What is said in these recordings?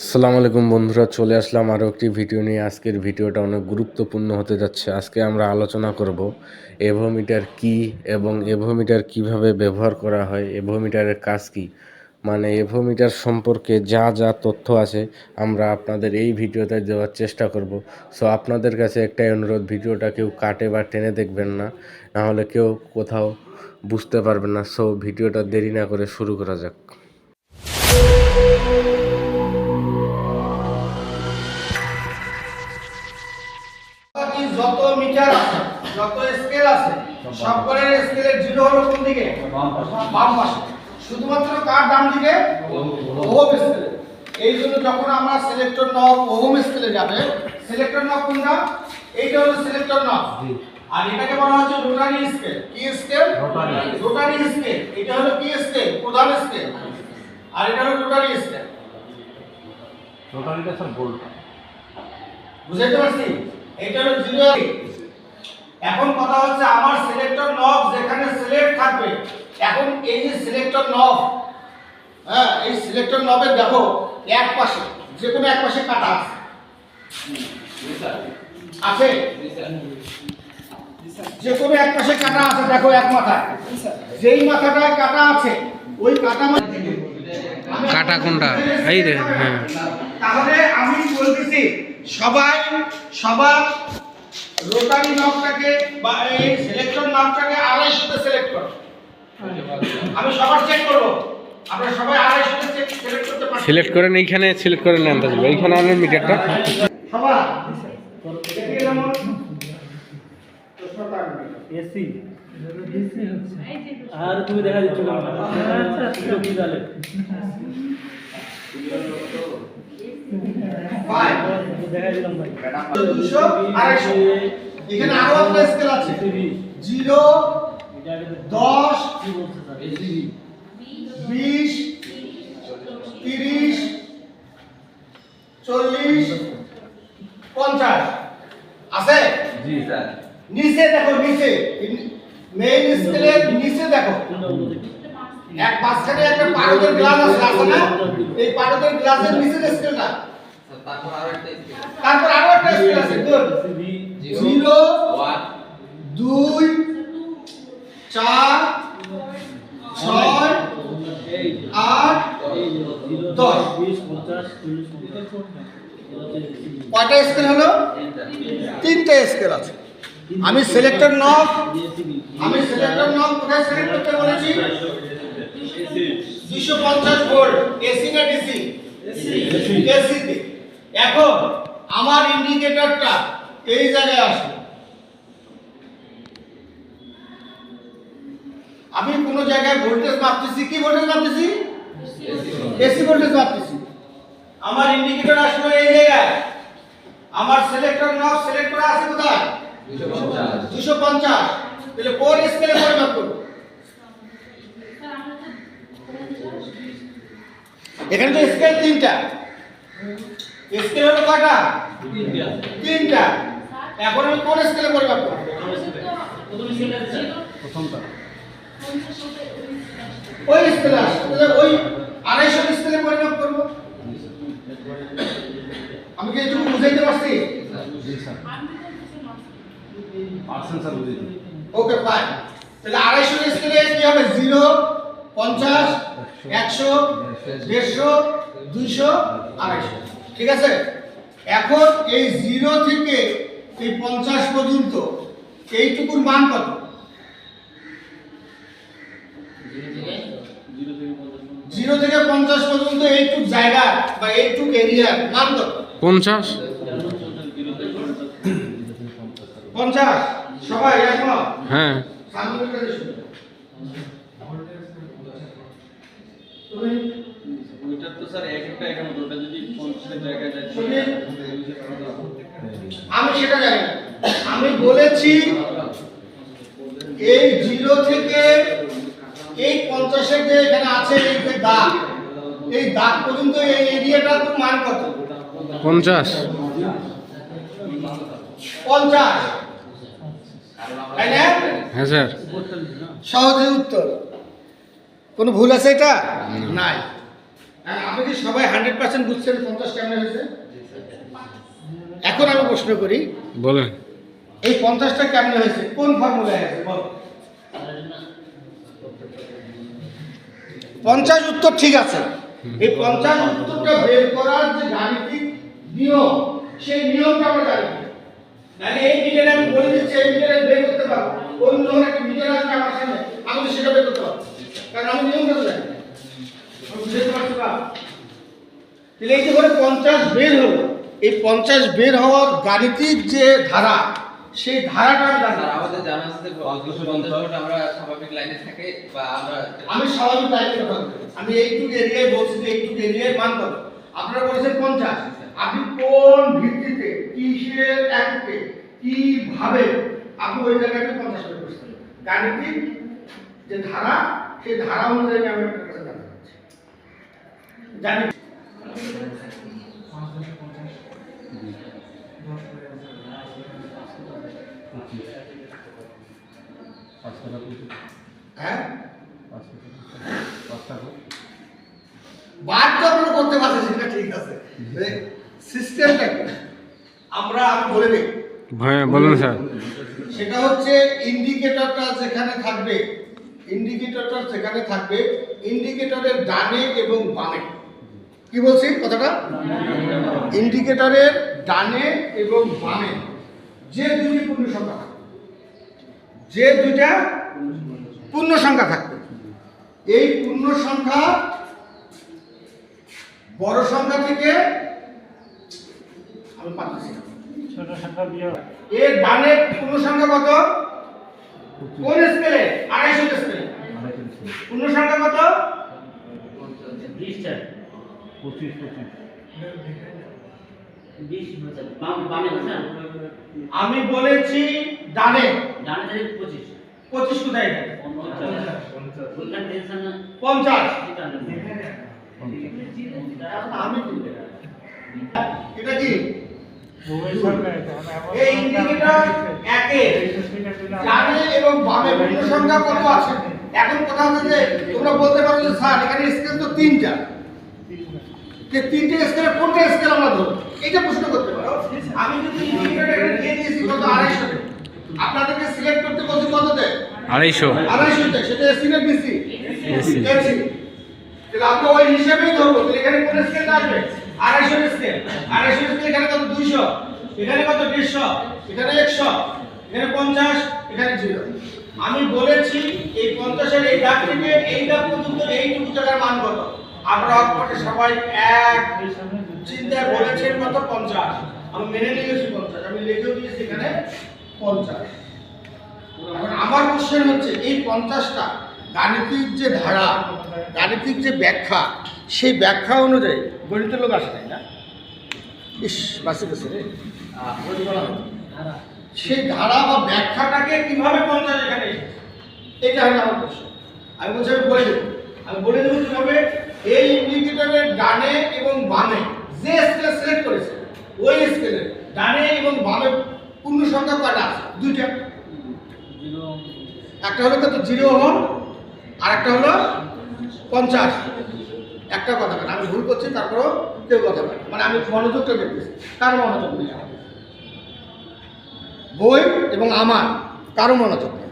আসসালামু আলাইকুম বন্ধুরা, চলে আসলাম আরও একটি ভিডিও নিয়ে। আজকের ভিডিওটা অনেক গুরুত্বপূর্ণ হতে যাচ্ছে। আজকে আমরা আলোচনা করব এভোমিটার কি এবং এভোমিটার কীভাবে ব্যবহার করা হয়, এভোমিটারের কাজ কি? মানে এভোমিটার সম্পর্কে যা যা তথ্য আছে আমরা আপনাদের এই ভিডিওতে দেওয়ার চেষ্টা করব। সো আপনাদের কাছে একটাই অনুরোধ, ভিডিওটা কেউ কাটে বা টেনে দেখবেন না নাহলে কেউ কোথাও বুঝতে পারবেন না। সো ভিডিওটা দেরি না করে শুরু করা যাক। আছে সব করের স্কেলের জিরো হলো কোন দিকে? বাম পাশে। শুধুমাত্র কার ডান দিকে? ওহম স্কেলে। এই জন্য যখন আমরা সিলেক্টর নব ওহম স্কেলে যাবে সিলেক্টর নব কোনটা? এইটা হলো সিলেক্টর নব। আর এটাকে বলা হচ্ছে রোটারি স্কেল কি স্কেল রোটারি স্কেল এটা হলো কি স্কেল প্রধান স্কেল আর এটা হলো রোটারি স্কেল টোটালিটা স্যার গোল্ড বুঝতে পারছি? এটা হলো জিরো এখন কথা হচ্ছে আমার সিলেক্টর নব যেখানে সিলেক্ট থাকবে। এখন এই যে সিলেক্টর নব হ্যাঁ এই সিলেক্টর নবে দেখো এক পাশে যে কোনো এক পাশে কাটা আছে। আছে? যে কোনো এক পাশে কাটা আছে দেখো এক মাথায়। যেই মাথাটায় কাটা আছে ওই কাটা কাটা কোনটা? এই রে হ্যাঁ। তাহলে আমি বলতেছি সবাই সবার রোটারি নবটাকে বা এই সিলেক্টর নবটাকে আড়াইশোতে সিলেক্ট করো। আমি সবার চেক করব। আপনারা সবাই আড়াইশোতে সিলেক্ট করতে পারছেন? সিলেক্ট করেন এইখানে সিলেক্ট করেন এইখানে আনেন মিটারটা সবার। এসি আর তুমি দেখা দিচ্ছ না আচ্ছা এখানে আরও একটা স্কেল আছে। জিরো দশ কি বলছে স্যার বিশ তিরিশ চল্লিশ পঞ্চাশ। আছে? জি স্যার। নিচে দেখো নিচে। মেইন স্কেলের নিচে দেখো। এক মাঝখানে একটা পারদের গ্লাস আছে আছে না? এই পারদের গ্লাসের নিচের স্কেলটা তারপর আরও একটা স্কেল তারপর আরও একটা স্কেল আছে গুড জিরো ওয়ান। দুই চার ছয় আট দশ। বিশ পঞ্চাশ চল্লিশ কয়টা স্কেল হলো? তিনটে স্কেল আছে। আমি সিলেক্টর নব আমি সিলেক্টর নব কোথায় সিলেক্ট করতে বলেছি? দুশো পঞ্চাশ ভোল্ট এসি না ডিসি? এসি। এসিতে। এখন আমার ইন্ডিকেটরটা এই জায়গায় আসবে। আমি কোন জায়গায় ভোল্টেজ মাপতেছি? কি ভোল্টেজ মাপতেছি? এসি ভোল্টেজ মাপতেছি। আমার ইন্ডিকেটর আসবে এই জায়গায়। আমার সিলেক্টর নব সিলেক্ট করা আছে কোথায়? দুশো পঞ্চাশ। দুশো পঞ্চাশ। তাহলে কোন স্কেলে পরিমাপ করব? এখানে তো স্কেল তিনটা। স্কেল হলো কয়টা? তিনটা। এখন আমি কোন স্কেলে করব? প্রথমটা ওই স্কেলে আসবে। তাহলে ওই আড়াইশো স্কেলে পরিমাপ করব? আমি কি একটু বুঝাইতে পারছি? ওকে ফাইন তাহলে আড়াইশো স্কেলে কি হবে? জিরো। পঞ্চাশ একশো দেড়শো দুইশো আড়াইশো। ঠিক আছে? এখন এই জিরো থেকে এই পঞ্চাশ পর্যন্ত এইটুকুর মান কত? জিরো থেকে পঞ্চাশ পর্যন্ত এইটুক জায়গা বা এইটুক এরিয়ার মান কত? পঞ্চাশ। পঞ্চাশ। সবাই একমত? হ্যাঁ। সামনের কাছে শুনুন। তুমি ওইটার তো স্যার এক একটা একান্ন ওটা যদি পঞ্চাশের জায়গায় যায় আমি সেটা জানি আমি বলেছি এই জিরো থেকে এই পঞ্চাশের যে এখানে আছে এই যে দাগ এই দাগ পর্যন্ত এই এরিয়াটার তো মান কত? পঞ্চাশ। পঞ্চাশ। হ্যাঁ স্যার। সহজে উত্তর। কোনো ভুল আছে এটা? নাই। হ্যাঁ, আপনি কি সবাই হান্ড্রেড পার্সেন্ট বুঝছেন পঞ্চাশ কেমন হয়েছে? এখন আমি প্রশ্ন করি বলেন। এই পঞ্চাশটা কেমন হয়েছে কোন ফর্মুলায় আছে? বল। পঞ্চাশ উত্তর ঠিক আছে। এই পঞ্চাশ উত্তরটা বের করার যে গাণিতিক নিয়ম সেই নিয়মটা আমরা জানি। না। নাহলে এই মিটারে আমি বলে দিচ্ছি এই মিটারে বের করতে পারব। অন্য একটা মিটার আসবে আমার সামনে আমি তো সেটা বের করতে পারব। কারণ আমি নিয়মটা তো জানি আমি বুঝতে পারছি বা তাহলে এই যে করে পঞ্চাশ বের হলো এই পঞ্চাশ বের হওয়ার গাণিতিক যে ধারা সেই ধারাটা আমি জানি আমাদের জানা আছে আমরা স্বাভাবিক লাইনে থাকে বা আমরা আমি স্বাভাবিক লাইনে কথা আমি এইটুকু এরিয়ায় বলছি যে এইটুকু এরিয়ায় মান কত আপনারা বলেছেন পঞ্চাশ। আপনি কোন ভিত্তিতে কিসের এককে কীভাবে আপনি ওই জায়গাতে পঞ্চাশ বের করছেন? গাণিতিক যে ধারা সেই ধারা অনুযায়ী আমি আপনার কাছে জানতে চাচ্ছি। জানি। হ্যাঁ? করতে সেটা ঠিক আছে। সিস্টেমটা আমরা আমি বলে দিই। হ্যাঁ বলুন স্যার। সেটা হচ্ছে ইন্ডিকেটরটা যেখানে থাকবে ইন্ডিকেটরটা সেখানে থাকবে। ইন্ডিকেটরের ডানে এবং বামে। কি বলছি কথাটা? ইন্ডিকেটরের ডানে এবং বামে। যে দুটি পূর্ণ সংখ্যা থাকবে। যে দুইটা পূর্ণ সংখ্যা থাকবে। এই পূর্ণ সংখ্যা বড় সংখ্যা থেকে আমি পাচ্ছি ছোট সংখ্যা বিয়োগ। এর ডানে পূর্ণ সংখ্যা কত? কোন স্কেলে? আড়াইশো স্কেলে। পূর্ণ সংখ্যা কত? পঁচিশ পঁচিশ। আমি বলেছি ডানে। ডানে পঁচিশ। পঁচিশ কোথায়? পঞ্চাশ। এটা না। এখন আমি এটা কি? এই ইন্ডিকেটর একে ডানে এবং বামে পূর্ণ সংখ্যা কত আছে? এখন কথা হচ্ছে যে তোমরা বলতে পারো যে স্যার এখানে স্কেল তো তিনটা। যে তিনটে স্কেলে কোনটা স্কেল আমরা ধরবো? এটা প্রশ্ন করতে পারো। আমি যদি দিয়ে কত? আড়াইশো আপনাদেরকে সিলেক্ট করতে বলছি কততে? আড়াইশো। আড়াইশোতে। সেটা এসি না বিসি এসি। তাহলে আমরা ওই হিসেবেই ধরবো। তাহলে এখানে কোন স্কেল আসবে? আড়াইশো স্কেল আড়াইশো স্কেল এখানে কত? দুইশো। এখানে কত? দেড়শো। এখানে একশো। এখানে পঞ্চাশ। এখানে জিরো। আমি বলেছি এই এই দাগ থেকে এই দাগ পর্যন্ত এইটুকু জায়গার মান কত? আমরা অক্ষরে সবাই এক চিন্তায় বলেছেন কত? পঞ্চাশ। আমি মেনে নিয়েছি পঞ্চাশ। আমি লিখেও দিয়েছি এখানে পঞ্চাশ। আমার কোশ্চেন হচ্ছে, এই পঞ্চাশটা গাণিতিক যে ধারা, গাণিতিক যে ব্যাখ্যা, সেই ব্যাখ্যা অনুযায়ী গণিতের লোক আসে না? ইস, বাসে গেছে রে। সেই ধারা বা ব্যাখ্যাটাকে কীভাবে পঞ্চাশ এখানে এটা হলো আমার প্রশ্ন। আমি বলছি, আমি বলে দেবো। আমি বলে দেবো কীভাবে? এই ইন্ডিকেটরের ডানে এবং বামে, যে স্কেল সিলেক্ট করেছে, ওই স্কেলের ডানে এবং বামে পূর্ণ সংখ্যা কয়টা আছে? দুইটা। একটা হলো কত? জিরো ওহম আর একটা হলো পঞ্চাশ। একটা কথা বলে আমি ভুল করছি, তারপরেও কেউ কথা বলে মানে আমি মনোযোগটা দেখতেছি। কার মনোযোগ নেই? বই এবং আমার, কারও মনোযোগ নেই।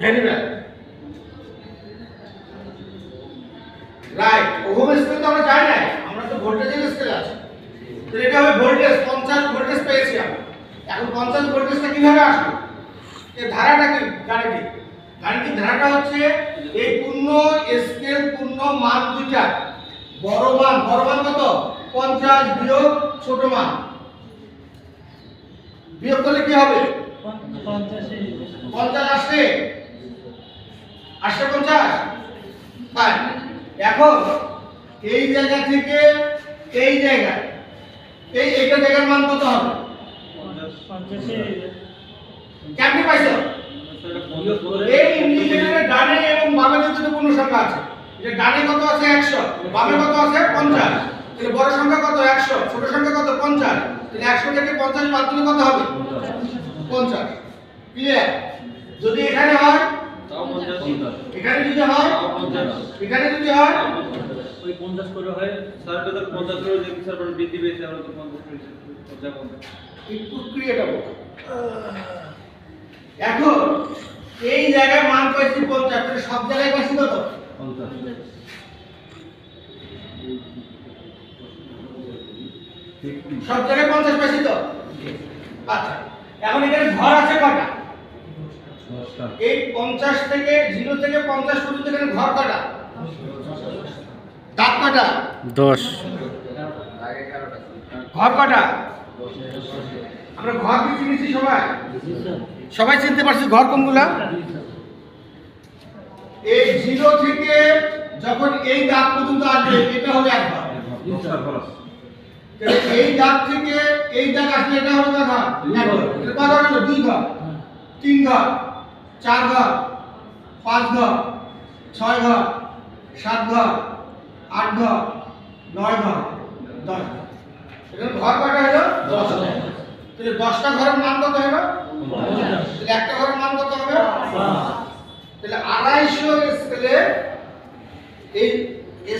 Very right right ohm scale তো আমরা যাই নাই আমরা তো ভোল্টেজের স্কেল আছে। তো এটা হবে ভোল্টেজ পঞ্চাশ ভোল্টেজ পেয়েছি আমরা। এখন পঞ্চাশ ভোল্টেজটা কীভাবে আসবে? এর ধারাটা কি? গাণিতিক। গাণিতিক ধারাটা হচ্ছে এই পূর্ণ স্কেল পূর্ণ মান দুইটা। বড় মান বড় মান কত? পঞ্চাশ বিয়োগ ছোট মান। বিয়োগ করলে কি হবে? পঞ্চাশ আসছে। আসছে পঞ্চাশ? হ্যাঁ এখন এই জায়গা থেকে এই জায়গায় এই এইটা জায়গার মান কত হবে? কেমনি পাইছো? এই ইন্ডিকেটরের ডানে এবং বামে দুটো পূর্ণ সংখ্যা আছে যে ডানে কত আছে? একশো। বামে কত আছে? পঞ্চাশ। তাহলে বড় সংখ্যা কত? একশো। ছোট সংখ্যা কত? পঞ্চাশ। তাহলে একশো থেকে পঞ্চাশ বাদ দিলে কত হবে? পঞ্চাশ। ক্লিয়ার যদি এখানে হয় এখানে যদি হয় এখানে যদি হয় ওই পঞ্চাশ করে হয় স্যার তো পঞ্চাশ করে দেখি স্যার বৃদ্ধি পেয়েছে আমরা তো পঞ্চাশ এই প্রক্রিয়াটা এখন এই জায়গায় মান পাইছি পঞ্চাশ সব জায়গায় পাইছি কত? সব জায়গায় পঞ্চাশ পাইছি তো? আচ্ছা এখন এখানে ঘর আছে কটা এই পঞ্চাশ থেকে জিরো থেকে পঞ্চাশ পর্যন্ত এখানে ঘর কটা দাঁত কটা দশ। ঘর কটা আমরা ঘর কি চিনেছি সবাই? সবাই চিনতে পারছি ঘর কোনগুলা? এই জিরো থেকে যখন এই দাঁত পর্যন্ত আসবে এটা হবে এক ঘর। দশটা খরচ তাহলে এই দাঁত থেকে এই দাঁত আসলে এটা হবে কত? দুই ঘর। তিন ঘর। চার ঘর পাঁচ ঘর ছয় ঘর সাত ঘর আট ঘর নয় ঘর দশ ঘর। ঘর কটা হলো? দশ তাহলে দশটা ঘরের মান কত হলো? তাহলে একটা ঘরের মান কত হবে? তাহলে আড়াইশো স্কেলে এই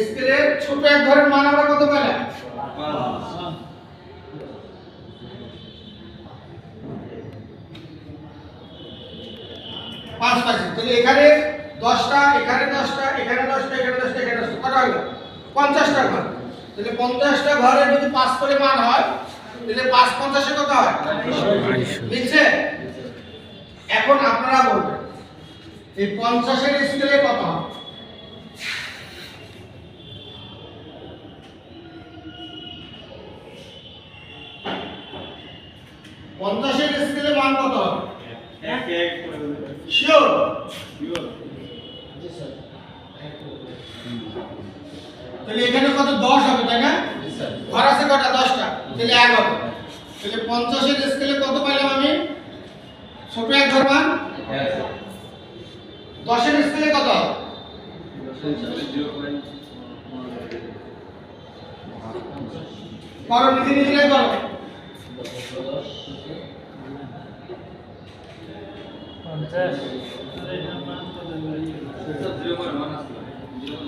স্কেলের ছোট এক ঘরের মান আমরা কত পেলাম? পাঁচ পাঁচ তাহলে এখানে দশটা এখানে দশটা এখানে দশটা এখানে দশটা এখানে দশটা কটা হলো পঞ্চাশটা ঘর তাহলে পঞ্চাশটা ঘরে যদি পাঁচ করে মান হয় তাহলে পাঁচ পঞ্চাশে কত হয় মিলছে এখন আপনারা বলবেন এই পঞ্চাশের স্কেলে কত হয় পঞ্চাশের স্কেলে মান কত হবে শিওর তাহলে এখানে কত? দশ হবে তাই না? ঘর আছে কটা? দশটা। তাহলে এক হবে। তাহলে পঞ্চাশের স্কেলে কত পাইলাম আমি? ছোট এক ঘর মান দশের স্কেলে কত করো নিজে নিজেরাই করো জিরো পয়েন্ট ওয়ান আসলো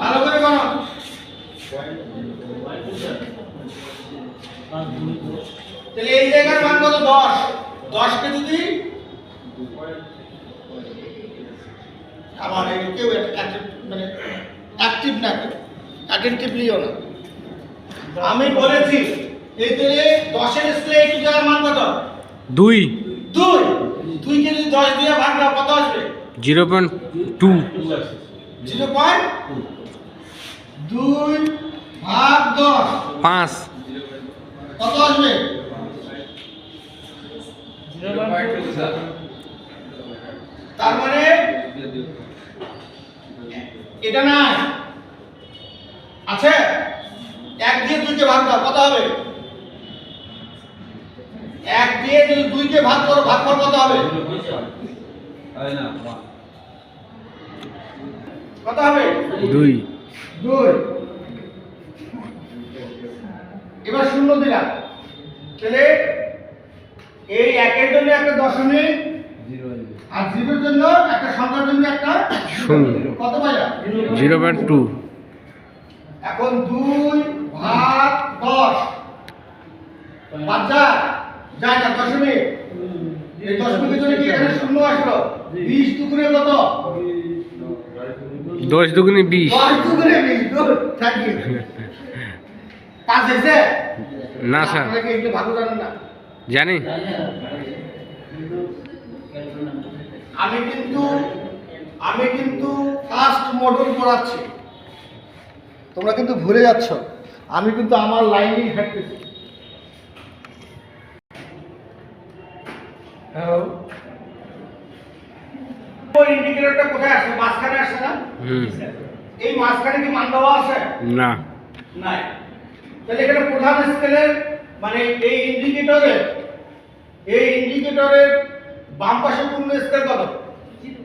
ভালো করে করো তাহলে এই জায়গার মান কত? দশ। দশকে যদি এই কেউ মানে অ্যাক্টিভ না কেউ অ্যাটেন্টিভলিও না আমি বলেছি এই তাহলে দশের স্কেলে একটু জায়গার মান কত? দুই। দুই। দুইকে যদি দশ দিয়ে ভাগ দাও কত আসবে? Zero point two. Zero point দুই ভাগ দশ। পাঁচ। কত আসবে? তার মানে এটা না আছে? এক দিয়ে দুইকে ভাগ দাও কত হবে? এক দিয়ে যদি দুইকে ভাগ করো ভাগ কর কত হবে? কত হবে? দুই। দুই। এবার শূন্য দিলাম। তাহলে এই একের জন্য একটা দশমিক আর জিরোর জন্য একটা সংখ্যার জন্য একটা শূন্য। কত পাইলাম জিরো পয়েন্ট টু। এখন দুই ভাগ দশ। বাচ্চা না দশমিক এই দশমিকের জন্য কি এখানে শূন্য আসলো? বিশ দুগুণে কত দশ দুগুণে বিশ। দশ দুগুণে বিশ থ্যাংক ইউ পাঁচ এসে না স্যার। ভালো জানেন না। জানি। আমি কিন্তু আমি কিন্তু ফার্স্ট মডেল পড়াচ্ছি। তোমরা কিন্তু ভুলে যাচ্ছ। আমি কিন্তু আমার লাইনেই হাঁটতেছি। ইন্ডিকেটরটা কোথায় আসে মাঝখানে আসে না? এই মাঝখানে কি মান দেওয়া আছে? না। নাই। তাহলে এখানে প্রধান স্কেলের মানে এই ইন্ডিকেটরের এই ইন্ডিকেটরের বাম পাশে পূর্ণ স্কেল কত?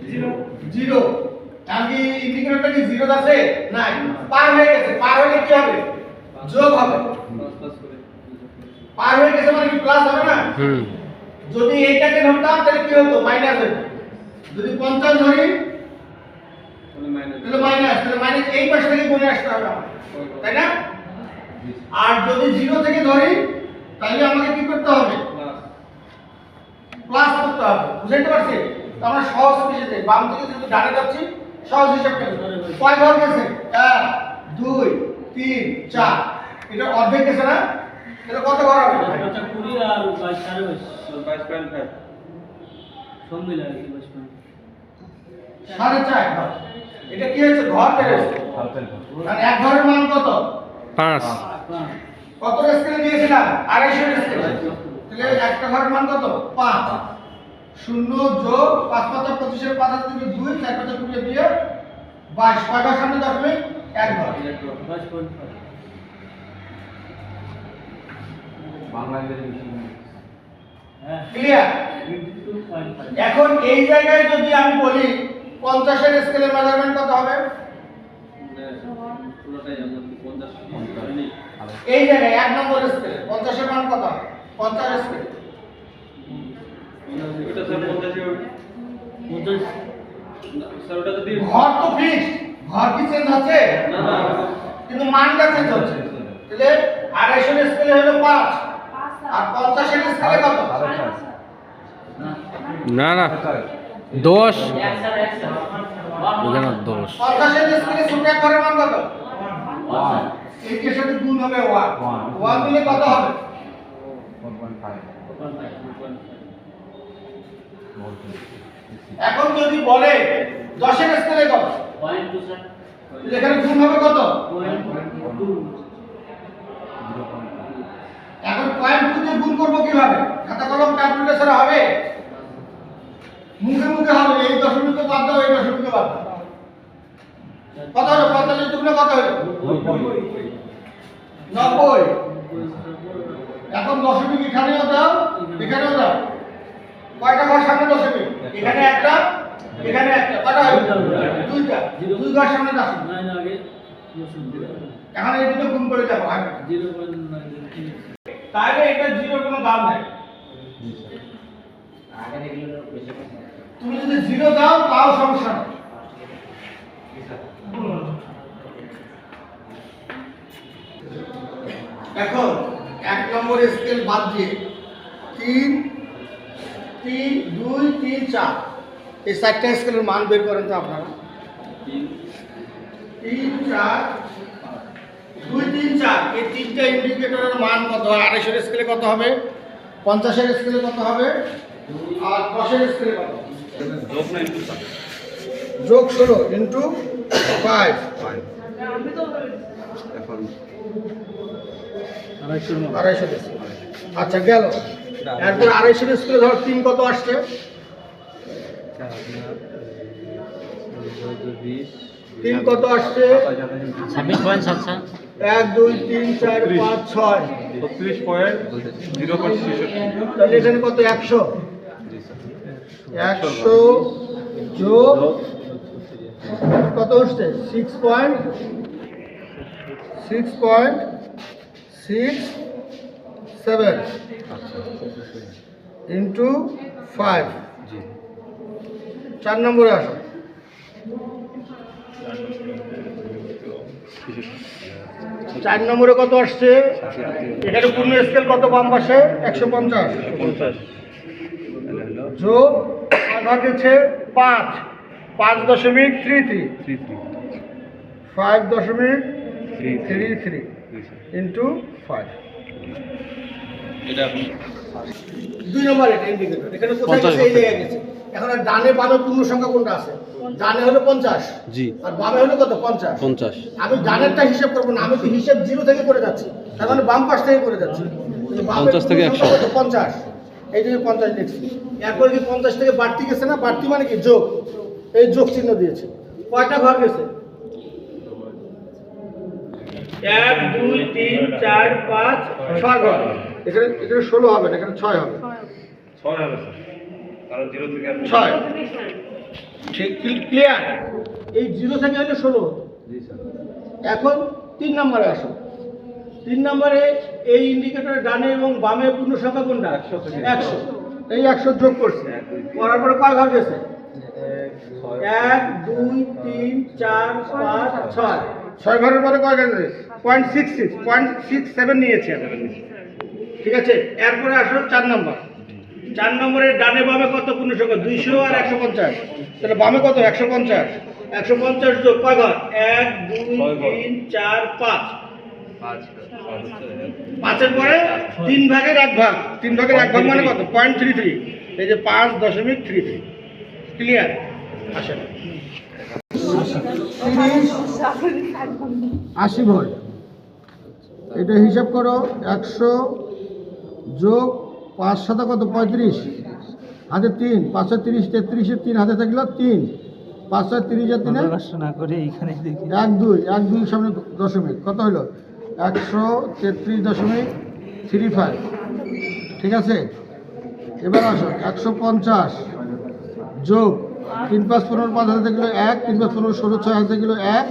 জিরো। জিরো। আমি ইন্ডিকেটরটা কি জিরো আছে? নাই। পার হয়ে গেছে। পার হলে কি হবে? যোগ হবে। পার হয়ে গেছে মানে কি প্লাস হবে না? হুম। যদি এইটাকে ধরতাম তাহলে কি হতো? মাইনাস হতো যদি পঞ্চাশ ধরি মাইনাস তাহলে মাইনাস তাহলে মাইনাস এই পাশ থেকে গুণে আসতে হবে তাই না? আর যদি জিরো থেকে ধরি তাহলে আমাকে কি করতে হবে? প্লাস করতে হবে। বুঝতে পারছি? তো আমরা সহজ হিসেবে বাম থেকে যদি ডানে যাচ্ছি সহজ হিসাব করি কয় ঘর গেছে? এক দুই তিন চার। এটা অর্ধেক গেছে না? তাহলে কত ঘর হবে? আচ্ছা কুড়ি আর বাইশ সাড়ে বাইশ। বাইশ পয়েন্ট ফাইভ সব মিলে আর কি বাইশ পয়েন্ট। সাড়ে চার ঘর। এটা কি হয়েছে? ঘর বেড়েছে মানে এক ঘরের মান কত? পাঁচ। পাঁচ। কত স্কেলে দিয়েছিলাম? আড়াইশো স্কেল তাহলে একটা ঘরের মান কত? পাঁচ। শূন্য যোগ পাঁচ পাঁচা পঁচিশের পাঁচ হাজার থেকে দুই চার পাঁচা কুড়ি দিয়ে বাইশ। কয় ঘর সামনে দশমিক? এক ঘর। বাইশ পয়েন্ট ফাইভ হ্যাঁ ক্লিয়ার ফাইভ এখন এই জায়গায় যদি আমি বলি পঞ্চাশের স্কেলের মেজারমেন্ট কত হবে? এই জায়গায় এক নম্বর স্কেলে পঞ্চাশের মান কত? পঞ্চাশ স্কেল ঘর তো ফিক্সড ঘর কি চেঞ্জ হচ্ছে? কিন্তু মানটা চেঞ্জ হচ্ছে। তাহলে আড়াইশোর স্কেলে হলো পাঁচ আর পঞ্চাশের স্কেলে কত না না। স্যার এখানে মান হবে এখন যদি বলে দশের স্কেলে কত? এখানে গুণ হবে কত? পয়েন্ট টু দিয়ে গুণ করব কীভাবে? খাতা কলম হবে। মুখে মুখে হবে এই দশমিকে বাদ দাও এই দশমিকে বাদ দাও। কত হলো? পঁয়তাল্লিশ দুগুণে কত হলো? নব্বই। এখন দশমিক এখানেও দাও এখানেও দাও। কয়টা ঘর সামনে দশমিক? এখানে একটা এখানে একটা। কয়টা হলো? দুইটা। দুই ঘর সামনে দশমিক। এখন এই দুটো গুণ করে যাব জিরো পয়েন্ট তাহলে এটা জিরোর কোনো দাম নেই। তুমি যদি জিরো দাও তাও সমস্যা নেই। এখন এক নম্বর স্কেল বাদ দিয়ে তিন তিন দুই তিন চার। এই চারটা স্কেলের মান বের করেন তো আপনারা। তিন। তিন চার দুই তিন চার এই তিনটা ইন্ডিকেটরের মান কত হয় আড়াইশোর স্কেলে কত হবে পঞ্চাশের স্কেলে কত হবে আর দশের স্কেলে কত যোগ ষোলো ইন্টু ফাইভ আড়াইশো আচ্ছা গেল এরপর আড়াইশোর স্কেলে ধর তিন কত আসছে বিশ তিন কত আসছে? ছাব্বিশ পয়েন্ট সাত এক দুই তিন চার পাঁচ ছয়। ছত্রিশ পয়েন্ট জিরো তাহলে এখানে কত? একশো। একশো। যোগ কত হচ্ছে? Six point six point six seven into five. চার নম্বরে আসো। চার নম্বরে কত আসছে? এখানে পূর্ণ স্কেল কত বাম পাশে? একশো পঞ্চাশ। পঞ্চাশ। যোগ পাঁচ। পাঁচ দশমিক three three. Three three. Five দশমিক three three. Three into five. দুই নম্বর এটা ইন্ডিকেটর এখানে কোথায় গেছে? এই জায়গায় গেছে। এখন ডানে বামে পূর্ণ সংখ্যা কোনটা আছে? ডানে হলো পঞ্চাশ। জি। আর বামে হলো কত? পঞ্চাশ। পঞ্চাশ। আমি ডানেরটা হিসাব করব না আমি তো হিসাব জিরো থেকে করে যাচ্ছি। তার মানে বাম পাশ থেকে করে যাচ্ছি। 50 থেকে কত? পঞ্চাশ। এই যে পঞ্চাশ লিখছি। এরপর কি পঞ্চাশ থেকে বাড়তি গেছে না? বাড়তি মানে কি? যোগ। এই যোগ চিহ্ন দিয়েছে। কয়টা ঘর গেছে? এক দুই তিন চার পাঁচ ছয় ঘর। এখানে এখানে ষোলো হবে না এখানে ছয় হবে। ছয় হবে স্যার। কারণ জিরো থেকে ছয়। ঠিক ক্লিয়ার এই জিরো থেকে হলে ষোলো। এখন তিন নম্বরে আসো। তিন নম্বরে এই ইন্ডিকেটরের ডানে এবং বামে পূর্ণ সংখ্যা কোনটা? একশো এই একশো যোগ করছে। করার পরে কয় ঘর গেছে এক দুই তিন চার পাঁচ ছয়। ছয়। ঘরের পরে কয় গেছে point six six point six seven নিয়েছে। ঠিক আছে? এরপরে আসো চার নম্বর। চার নম্বরের ডানে বামে কত? পূর্ণ সংখ্যা দুইশো আর একশো পঞ্চাশ। তাহলে বামে কত? একশো পঞ্চাশ। একশো পঞ্চাশ যোগ কয় ঘর এক দুই তিন চার পাঁচ। পাঁচের পরে তিন ভাগের এক ভাগ। তিন ভাগের এক ভাগ মানে কত? Point three three. এই যে পাঁচ দশমিক থ্রি থ্রি। ক্লিয়ার? আসেন আশি ভোল্ট। এটা হিসাব করো একশো যোগ পাঁচ সাথে কত? পঁয়ত্রিশ। হাতে তিন পাঁচশো তিরিশ তেত্রিশের তিন হাতে থাকল তিন। পাঁচশো তিরিশের তিনে না? করে এক দুই এক দুই সামনে দশমিক। কত হলো? একশো তেত্রিশ দশমিক থ্রি ফাইভ। ঠিক আছে? এবার আসো একশো পঞ্চাশ যোগ তিন পাঁচ পনেরো পাঁচ হাতে গেলো এক তিন পাঁচ পনেরো ষোলো ছয় হাতে গেলো এক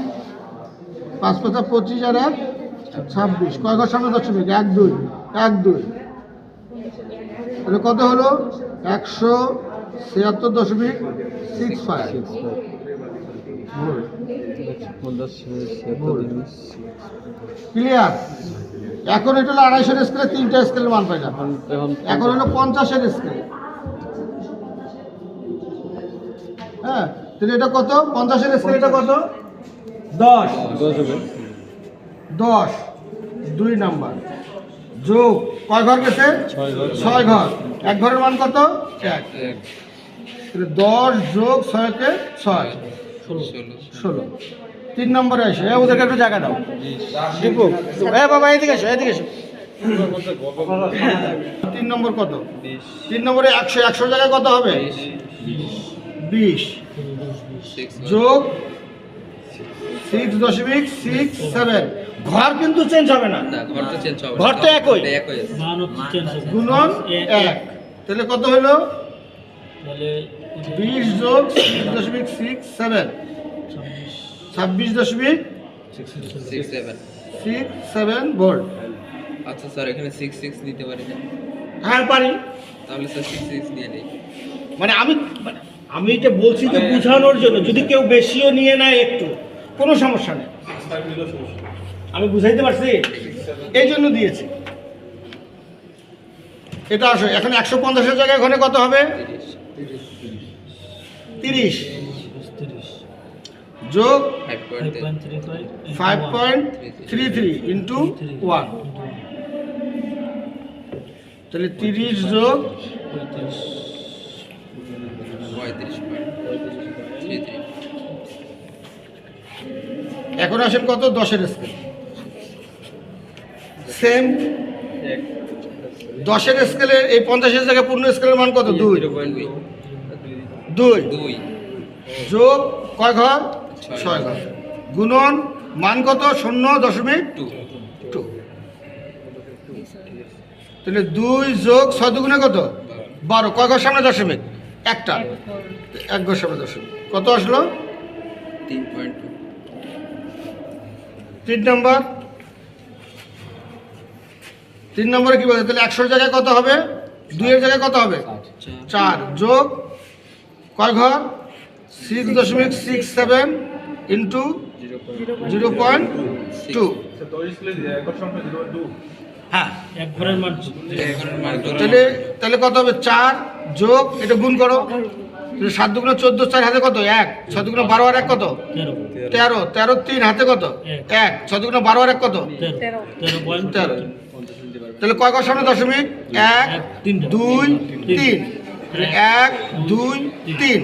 পাঁচ পাঁচা পঁচিশ আর এক ছাব্বিশ। কয় ঘর সামনে দশমিক? এক দুই এক দুই। তাহলে কত হলো? একশো ছিয়াত্তর দশমিক সিক্স ফাইভ ক্লিয়ার এখন এটা হলো আড়াইশোর স্কেলে তিনটা স্কেলের মান পাইলাম। এখন হলো পঞ্চাশের স্কেল হ্যাঁ তাহলে এটা কত? পঞ্চাশের স্কেল এটা কত? দশ। দশ। দুই নাম্বার। যোগ কয় ঘর গেছে? ছয় ঘর। এক ঘরের মান কত? এক। দশ যোগ ছয়কে ছয়। ষোলো। তিন নম্বরে আসে। ওদেরকে একটু জায়গা দাও। দীপক এ বাবা এদিকে এসো এদিকে এসো। তিন নম্বর কত? তিন নম্বরে একশো একশো জায়গায় কত হবে? বিশ। যোগ সিক্স দশমিক সিক্স সেভেন ঘর কিন্তু চেঞ্জ হবে না। না ঘর তো চেঞ্জ হবে ঘর তো একই। একই আছে। গুণন এক। তাহলে কত হলো বিশ যোগ সিক্স দশমিক সিক্স সেভেন ছাব্বিশ। দশমিক six seven six seven volt আচ্ছা স্যার এখানে সিক্স সিক্স নিতে পারি না। হ্যাঁ পারি? তাহলে স্যার সিক্স সিক্স নিয়ে নেই। মানে আমি মানে আমি এটা বলছি যে বোঝানোর জন্য। যদি কেউ বেশিও নিয়ে নেয় একটু। কোনো সমস্যা নেই। আমি বুঝাইতে পারছি? এই জন্য দিয়েছি। এটা আসো এখন একশো পঞ্চাশের জায়গায় ওখানে কত হবে? তিরিশ। যোগ five point three three into one তাহলে তিরিশ যোগ পঁয়ত্রিশ। পয়েন্ট। থ্রি থ্রি এখন আসেন কত? দশের স্কেল। সেম। দশের স্কেলে এই পঞ্চাশের জায়গায় পূর্ণ স্কেলের মান কত? দুই। দুই। দুই যোগ কয় ঘর। ছয় ঘর। গুণন মান কত? শূন্য দশমিক টু। টু। তাহলে দুই যোগ ছয় দুগুণে কত? বারো। কয় ঘর সামনে দশমিক? একটা। এক ঘর সামনে দশমিক। কত আসলো? তিন পয়েন্ট টু। তিন নম্বর। তিন নম্বরে কি বলে? তাহলে একশোর জায়গায় কত হবে? দুইয়ের জায়গায় কত হবে? চার। যোগ কয় ঘর? সিক্স দশমিক six seven into zero point two হ্যাঁ। তাহলে তাহলে কত হবে? চার। যোগ এটা গুণ করো। সাত দুগুণে চোদ্দ চার হাতে কত? এক। ছয় দুগুণে বারো আর এক কত? তেরো। তেরো। তিন হাতে কত? এক। ছয় দুগুণে বারো আর এক কত? তেরো। তাহলে কয় কয় সামনে? দশমিক? এক, দুই তিন। এক দুই তিন।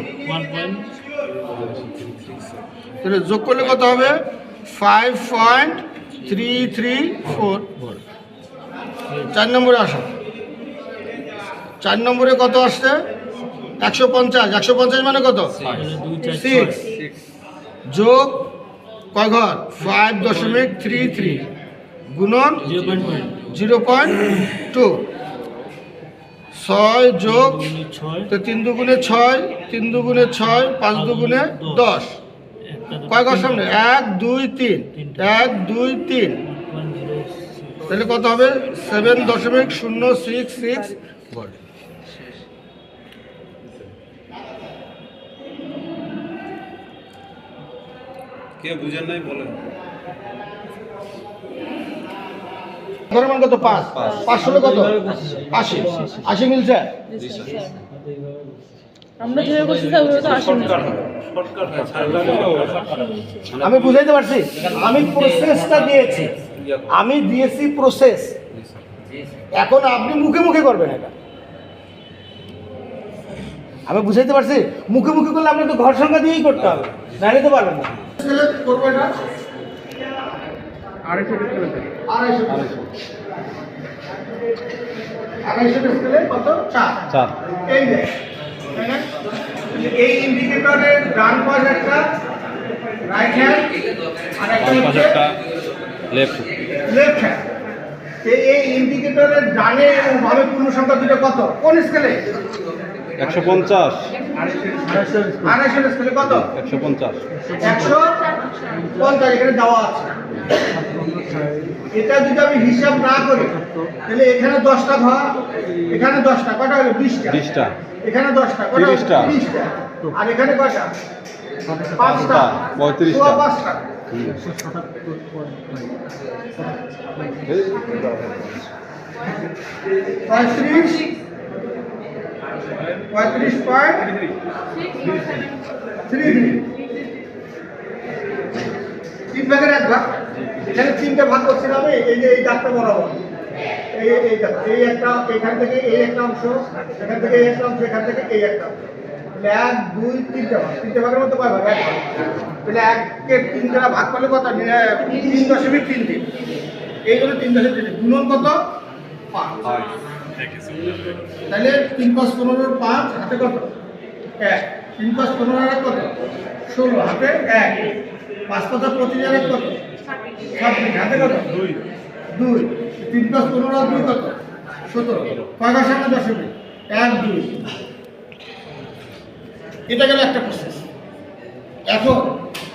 তাহলে যোগ করলে কত হবে? Five point three three four. চার নম্বরে আসো। চার নম্বরে কত আসছে? একশো পঞ্চাশ একশো পঞ্চাশ মানে কত? সিক্স যোগ কয় ঘর? ফাইভ দশমিক থ্রি থ্রি গুণন জিরো পয়েন্ট টু ছয় যোগ তো তিন দুগুণে ছয় তিন দুগুণে ছয় পাঁচ দুগুণে দশ। কয় ঘর সামনে? এক দুই তিন। এক দুই তিন। তাহলে কত হবে? সেভেন দশমিক শূন্য সিক্স সিক্স ভোল্ট কে বুঝেন নাই বলেন। ঘরের মান কত? পাঁচ। পাঁচ। কত? আশি। আশি মিলছে? আমরা যেভাবে করছি সেভাবে তো আসেনি আমি বুঝাইতে পারছি? আমি প্রসেসটা দিয়েছি। আমি দিয়েছি প্রসেস এখন আপনি মুখে মুখে করবেন এটা। আমি বুঝাইতে পারছি? মুখে মুখে করলে আপনি তো ঘর সংখ্যা দিয়েই করতে হবে। নাইলে তো পারবেন না। করব এটা আড়াইশো আড়াইশো। আড়াইশো স্কেলে কত? চার। চার। এই এই ইন্ডিকেটরের ডান পাশ একটা রাইট হ্যান্ড আর একটা হচ্ছে লেফট লেফট হ্যান্ড এই এই ইন্ডিকেটরের ডানে ভাবে পূর্ণ সংখ্যা দুটো কত? কোন স্কেলে একশো পঞ্চাশ। আড়াইশো স্কেলে কত? একশো পঞ্চাশ। একশো পঞ্চাশ এখানে দেওয়া আছে। এটা যদি আমি হিসাব না করি তাহলে এখানে দশটা ঘর এখানে দশটা কটা হলো? বিশটা। বিশটা। এখানে দশটা কটা তিরিশটা। তিরিশটা। আর এখানে কটা পাঁচটা। পাঁচটা, পঁয়ত্রিশটা। পাঁচটা। পঁয়ত্রিশ পঁয়ত্রিশ পয়েন্ট থ্রি তিন ভাগের এক ভাগ। এখানে তিনটে ভাগ করছিলাম এই যে এই দাগটা বরাবর। এই এই এই একটা এখান থেকে এই একটা অংশ, এখান থেকে এই একটা অংশ, এখান থেকে এই একটা এক, দুই, তিনটে ভাগ। তিনটে ভাগের মধ্যে কয় এক তাহলে এককে তিন দ্বারা ভাগ করলে কত? তিন দশমিক তিন তিন। এই জন্য তিন দশমিক তিন। গুণন কত? পাঁচ। তাহলে তিন পাঁচ পনেরোর পাঁচ হাতে কত? এক। তিন পাঁচ পনেরো আর এক কত? ষোলো। হাতে এক। পাঁচ পাঁচা পঁচিশ আর এক কত? ছাব্বিশ। হাতে কত? দুই। দুই। তিন পাঁচ পনেরো দুই কত? সতেরো। কয় ঘর সামনে দশমিক? এক দুই। এটা গেল একটা প্রসেস এখন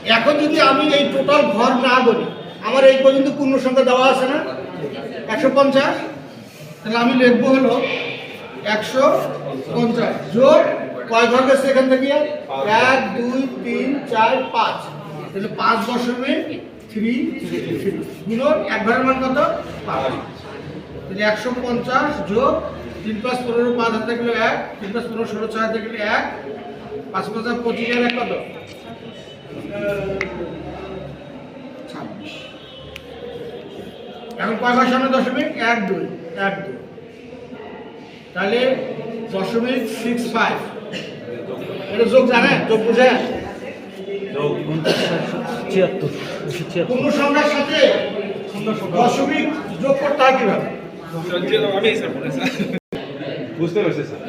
এখন যদি আমি এই টোটাল ঘর না বলি আমার এই পর্যন্ত পূর্ণ সংখ্যা দেওয়া আছে না? একশো পঞ্চাশ? তাহলে আমি লিখব হলো একশো পঞ্চাশ যোগ কয় ঘর গেছে এখান থেকে? এক, দুই, তিন, চার, পাঁচ। তাহলে পাঁচ দশমিক থ্রি গুণন এক ঘরের মান কত? পাঁচ। তাহলে একশো পঞ্চাশ যোগ তিন পাঁচ পনেরো পাঁচ হাতে গেলে এক, তিন পাঁচ পনেরো ষোলো ছয় হাতে গেলে এক, পাঁচ পাঁচ পঁচিশ এক কত? ছাব্বিশ। এখন কয় ঘর সামনে দশমিক? এক, দুই। এক দুই তাহলে দশমিক সিক্স ফাইভ এটা যোগ জানেন যোগ বুঝে? ছিয়াত্তর পূর্ণ সংখ্যার সাথে দশমিক যোগ করতে হয় কীভাবে? বুঝতে পারছি স্যার।